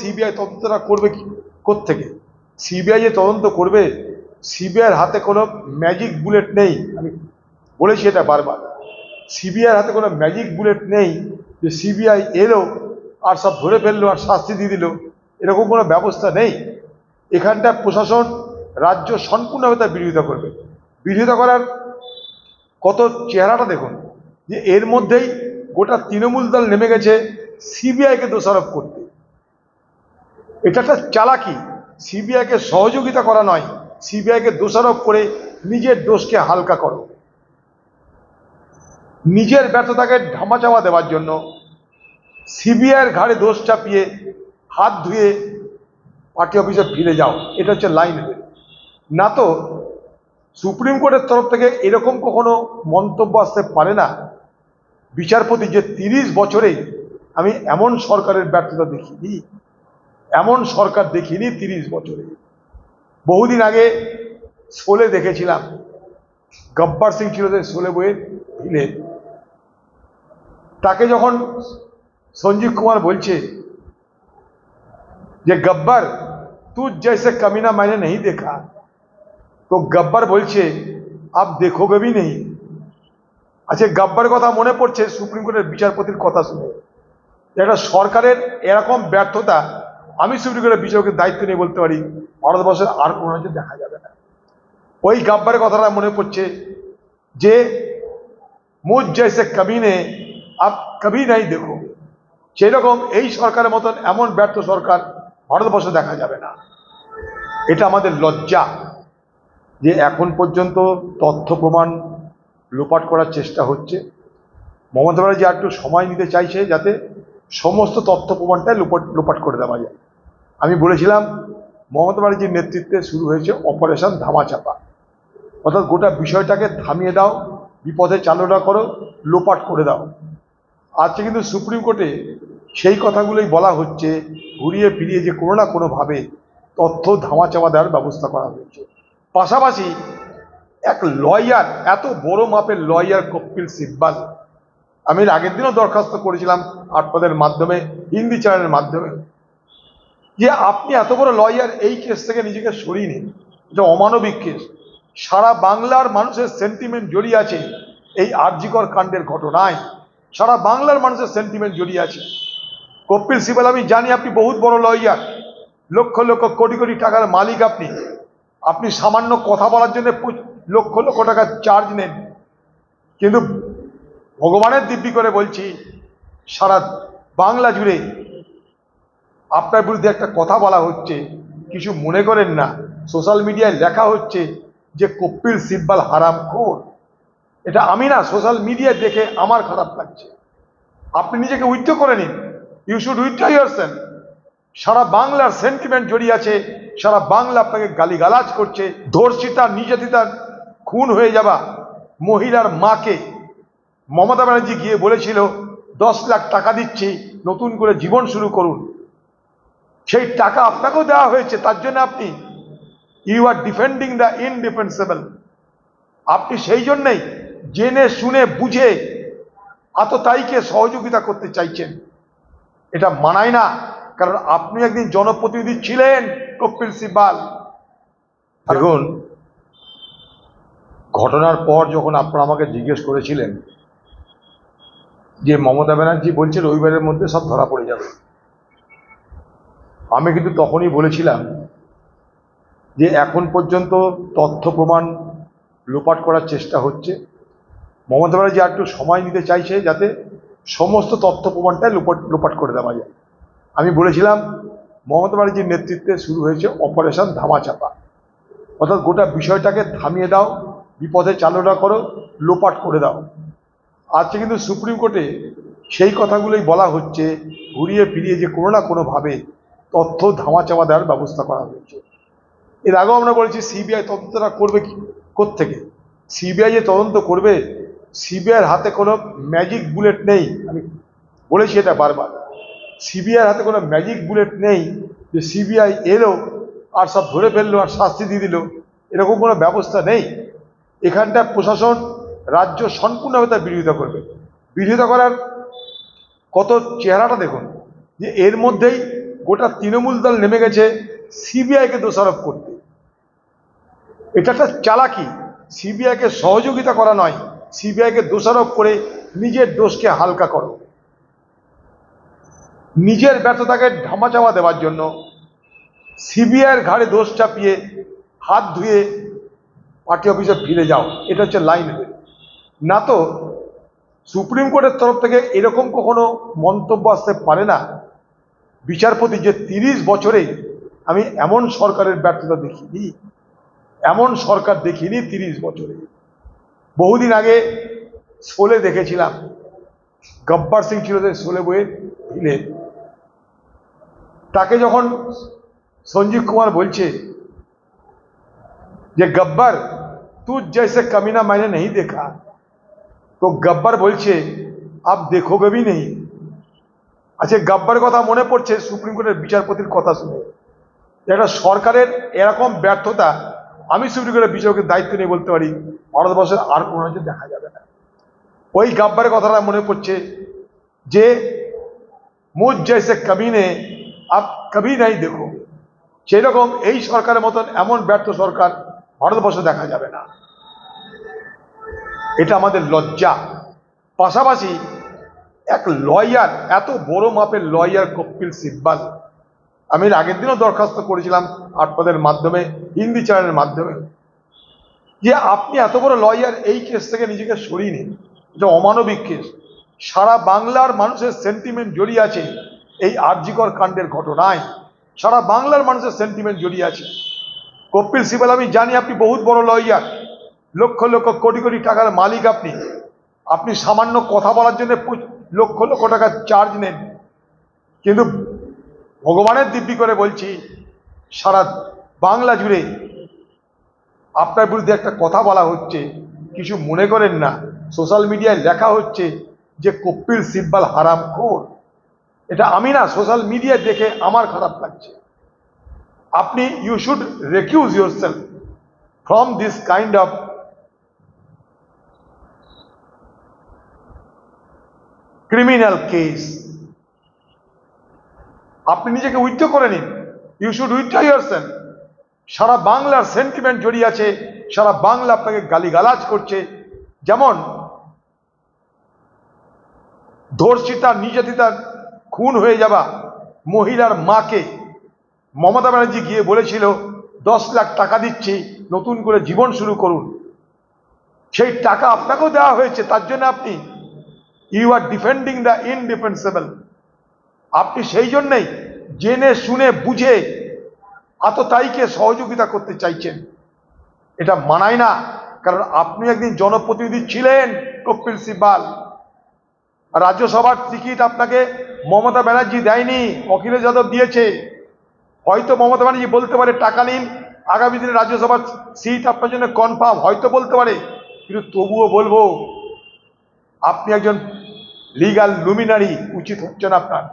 CBI তদন্তটা করবে কি? থেকে সিবিআই যে তদন্ত করবে, সিবিআইয়ের হাতে কোনো ম্যাজিক বুলেট নেই। আমি বলেছি এটা বারবার। সিবিআইয়ের হাতে কোনো ম্যাজিক বুলেট নেই যে সিবিআই এলো আর সব ধরে ফেলল আর শাস্তি দিয়ে দিল। এরকম কোনো ব্যবস্থা নেই। এখানটা প্রশাসন রাজ্য সম্পূর্ণভাবে তার বিরোধিতা করবে। বিরোধিতা করার কত চেহারাটা দেখুন, যে এর মধ্যেই গোটা তৃণমূল দল নেমে গেছে, সিবিআইকে দোষারোপ করতে। এটা একটা চালাকি। সিবিআইকে সহযোগিতা করা নয়। সিবিআইকে দোষারোপ করে নিজের দোষকে হালকা করো। নিজের ব্যর্থতাকে ধামাচাপা দেওয়ার জন্য সিবিআইয়ের ঘাড়ে দোষ চাপিয়ে হাত ধুয়ে পার্টি অফিসে ফিরে যাও। এটা হচ্ছে লাইন না তো সুপ্রিম কোর্টের তরফ থেকে এরকম কখনো মন্তব্য আসতে পারে না। বিচারপতি যে তিরিশ বছরে আমি এমন সরকারের ব্যর্থতা দেখিনি। এমন সরকার দেখিনি তিরিশ বছরে। বহুদিন আগে শোলে দেখেছিলাম, গব্বার সিং ছিল শোলে বইয়ের ভিলে। তাকে যখন সঞ্জীব কুমার বলছে যে, গব্বর তু জৈসে কমিনা মাইনে নেই দেখা। তো গব্বর বলছে, আপ দেখো ভি নেই। আচ্ছা গব্বর কথা মনে পড়ছে সুপ্রিম কোর্টের বিচারপতির কথা শুনে। একটা সরকারের এরকম ব্যর্থতা আমি কোর্টের বিচারকের দায়িত্ব নিয়ে বলতে পারি, ভারতবর্ষের আর কোনো রাজ্যে দেখা যাবে না। ওই গব্বরের কথাটা মনে পড়ছে যে মুঝ জैसे কমিনে আপ কবি নাই দেখো। সেরকম এই সরকারের মতন এমন ব্যর্থ সরকার ভারতবর্ষে দেখা যাবে না। এটা আমাদের লজ্জা যে এখন পর্যন্ত তথ্য প্রমাণ লোপাট করার চেষ্টা হচ্ছে। মমতা ব্যানার্জি আর একটু সময় নিতে চাইছে যাতে সমস্ত তথ্য প্রমাণটাই লোপাট লোপাট করে দেওয়া যায়। আমি বলেছিলাম, মমতা ব্যানার্জির নেতৃত্বে শুরু হয়েছে অপারেশন ধামাচাপা। অর্থাৎ গোটা বিষয়টাকে থামিয়ে দাও বিপদে চালনা করো, লোপাট করে দাও। আজকে কিন্তু সুপ্রিম কোর্টে সেই কথাগুলোই বলা হচ্ছে, ঘুরিয়ে ফিরিয়ে যে কোনো না কোনোভাবে তথ্য ধামাচাপা দেওয়ার ব্যবস্থা করা হয়েছে। পাশাপাশি এক লয়ার, এত বড় মাপের লয়ার কপিল সিব্বাল, আমি আগের দিনও দরখাস্ত করেছিলাম আটপদের মাধ্যমে, হিন্দি চ্যানেলের মাধ্যমে। যে আপনি এত বড় লয়ার এই কেস থেকে নিজেকে সরিয়ে নিন। এটা অমানবিক কেস সারা বাংলার মানুষের সেন্টিমেন্ট জড়িয়ে আছে এই আর্যিকর কাণ্ডের ঘটনায়। সারা বাংলার মানুষের সেন্টিমেন্ট জড়িয়ে আছে। কপিল সিবাল, আমি জানি আপনি বহুত বড় লয়ার লক্ষ লক্ষ কোটি কোটি টাকার মালিক আপনি। আপনি সামান্য কথা বলার জন্য লক্ষ লক্ষ টাকার চার্জ নেন। কিন্তু ভগবানের দিব্যি করে বলছি, সারা বাংলা জুড়ে আপনার বিরুদ্ধে একটা কথা বলা হচ্ছে, কিছু মনে করেন না। সোশ্যাল মিডিয়ায় লেখা হচ্ছে যে, কপিল সিব্বাল হারাম খোর। এটা আমি না, সোশ্যাল মিডিয়ায় দেখে আমার খারাপ লাগছে। আপনি নিজেকে উইথড্র করে নিন। ইউ শুড উইথড্র ইয়ারসেন সারা বাংলার সেন্টিমেন্ট জড়িয়ে আছে, সারা বাংলা আপনাকে গালিগালাজ করছে। ধর্ষিতা, নির্যাতিতা, খুন হয়ে যাবা। মহিলার মাকে মমতা ব্যানার্জি গিয়ে বলেছিল, দশ লাখ টাকা দিচ্ছি, নতুন করে জীবন শুরু করুন। সেই টাকা আপনাকেও দেওয়া হয়েছে, তার জন্য আপনি you are defending the indefensible আপনি সেই জন্যেই জেনে শুনে বুঝে আততায়ীকে সহযোগিতা করতে চাইছেন। এটা মানায় না, কারণ আপনি একদিন জনপ্রতিনিধি ছিলেন কপিল সিব্বাল দেখুন, ঘটনার পর যখন আপনারা আমাকে জিজ্ঞেস করেছিলেন, যে মমতা ব্যানার্জি বলছে রবিবারের মধ্যে সব ধরা পড়ে যাবে। আমি কিন্তু তখনই বলেছিলাম যে এখন পর্যন্ত তথ্য প্রমাণ লোপাট করার চেষ্টা হচ্ছে। মমতা ব্যানার্জি আর একটু সময় নিতে চাইছে যাতে সমস্ত তথ্য প্রমাণটাই লোপাট লোপাট করে দেওয়া যায়। আমি বলেছিলাম, মমতা ব্যানার্জির নেতৃত্বে শুরু হয়েছে অপারেশন ধামাচাপা। অর্থাৎ গোটা বিষয়টাকে থামিয়ে দাও বিপদে চালনা করো, লোপাট করে দাও। আজকে কিন্তু সুপ্রিম কোর্টে সেই কথাগুলোই বলা হচ্ছে, ঘুরিয়ে ফিরিয়ে যে কোনো না কোনোভাবে তথ্য ধামাচাপা দেওয়ার ব্যবস্থা করা হয়েছে। এর আগেও আমরা বলেছি, সিবিআই তদন্তটা করবে কি? থেকে সিবিআই যে তদন্ত করবে, সিবিআইয়ের হাতে কোনো ম্যাজিক বুলেট নেই। আমি বলেছি এটা বারবার। সিবিআইয়ের হাতে কোনো ম্যাজিক বুলেট নেই যে সিবিআই এলো, আর সব ধরে ফেলল, আর শাস্তি দিয়ে দিল। এরকম কোনো ব্যবস্থা নেই। এখানটা প্রশাসন রাজ্য সম্পূর্ণভাবে তার বিরোধিতা করবে। বিরোধিতা করার কত চেহারাটা দেখুন, যে এর মধ্যেই গোটা তৃণমূল দল নেমে গেছে সিবিআইকে দোষারোপ করতে। এটা একটা চালাকি। সিবিআইকে সহযোগিতা করা নয়। সিবিআইকে দোষারোপ করে নিজের দোষকে হালকা করো। নিজের ব্যর্থতাকে ধামাচাপা দেওয়ার জন্য সিবিআইয়ের ঘাড়ে দোষ চাপিয়ে হাত ধুয়ে পার্টি অফিসে ফিরে যাও। এটা হচ্ছে লাইন না তো, সুপ্রিম কোর্টের তরফ থেকে এরকম কখনো মন্তব্য আসতে পারে না? বিচারপতি যে তিরিশ বছরে আমি এমন সরকারের ব্যর্থতা দেখিনি, এমন সরকার দেখিনি তিরিশ বছরে। বহুদিন আগে শোলে দেখেছিলাম, গব্বার সিং ছিল শোলে বইয়ের ভিলে তাকে যখন সঞ্জীব কুমার বলছে যে, গব্বার, তু জৈসে কমিনা মাইনে নেই দেখা। তো গব্বার বলছে, আপ দেখোগে ভি নেই। আচ্ছা, আজকে গাব্বার কথা মনে পড়ছে সুপ্রিম কোর্টের বিচারপতির কথা শুনে। একটা সরকারের এরকম ব্যর্থতা, আমি সুপ্রিম কোর্টের বিচারকের দায়িত্ব নিয়ে বলতে পারি, ভারতবর্ষের আর কোনো রাজ্যে দেখা যাবে না। ওই গাব্বারের কথাটা মনে পড়ছে যে, মুজ কবি কবিনে, আপ কবি নাই দেখো। সেরকম এই সরকারের মতন এমন ব্যর্থ সরকার ভারতবর্ষে দেখা যাবে না। এটা আমাদের লজ্জা। পাশাপাশি এক লয়ার এত বড় মাপের লয়ার কপিল সিব্বাল। আমি আগের দিনও দরখাস্ত করেছিলাম আটপদের মাধ্যমে, হিন্দি চ্যানেলের মাধ্যমে। যে আপনি এত বড় লয়ার এই কেস থেকে নিজেকে সরিয়ে নিন। এটা অমানবিক কেস সারা বাংলার মানুষের সেন্টিমেন্ট জড়িয়ে আছে এই আর্যিকর কাণ্ডের ঘটনায়। সারা বাংলার মানুষের সেন্টিমেন্ট জড়িয়ে আছে। কপিল সিবাল আমি জানি আপনি বহুত বড় লয়ার লক্ষ লক্ষ কোটি কোটি টাকার মালিক আপনি। আপনি সামান্য কথা বলার জন্য লক্ষ লক্ষ টাকার চার্জ নেন। কিন্তু ভগবানের দিব্যি করে বলছি, সারা বাংলা জুড়ে আপনার বিরুদ্ধে একটা কথা বলা হচ্ছে, কিছু মনে করেন না। সোশ্যাল মিডিয়ায় লেখা হচ্ছে যে কপিল সিব্বাল হারাম খোর এটা আমি না সোশ্যাল মিডিয়ায় দেখে আমার খারাপ লাগছে। আপনি you should recuse yourself from this kind of criminal case আপনি নিজেকে উইথড্র করে নিন। You should withdraw yourself সারা বাংলার সেন্টিমেন্ট জড়িয়ে আছে, সারা বাংলা আপনাকে গালিগালাজ করছে। যেমন, ধর্ষিতা নির্যাতিতার খুন হয়ে যাওয়া মহিলার মাকে মমতা ব্যানার্জি গিয়ে বলেছিল, দশ লাখ টাকা দিচ্ছি, নতুন করে জীবন শুরু করুন। সেই টাকা আপনাকেও দেওয়া হয়েছে, তার জন্য আপনি you are defending the indefensible আপনি সেই জন্যেই জেনে, শুনে, বুঝে আততায়ীকে সহযোগিতা করতে চাইছেন। এটা মানায় না, কারণ আপনি একদিন জনপ্রতিনিধি ছিলেন কপিল সিব্বাল। রাজ্যসভার টিকিট আপনাকে মমতা ব্যানার্জি দেয়নি অখিলেশ যাদব দিয়েছে। হয়তো মমতা ব্যানার্জি বলতে পারে, টাকা নিন, আগামী দিনে রাজ্যসভার সিট আপনার জন্য কনফার্ম। হয়তো বলতে পারে, কিন্তু তবুও বলব, আপনি একজন লিগাল লুমিনারি উচিত হচ্ছে না আপনার